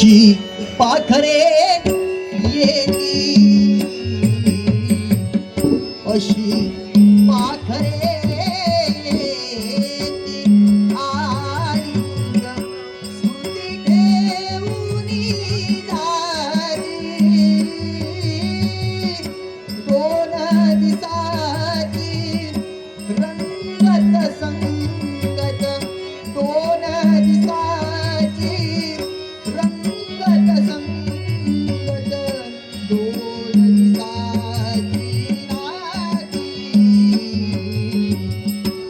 अशी पाखरे येती. अशी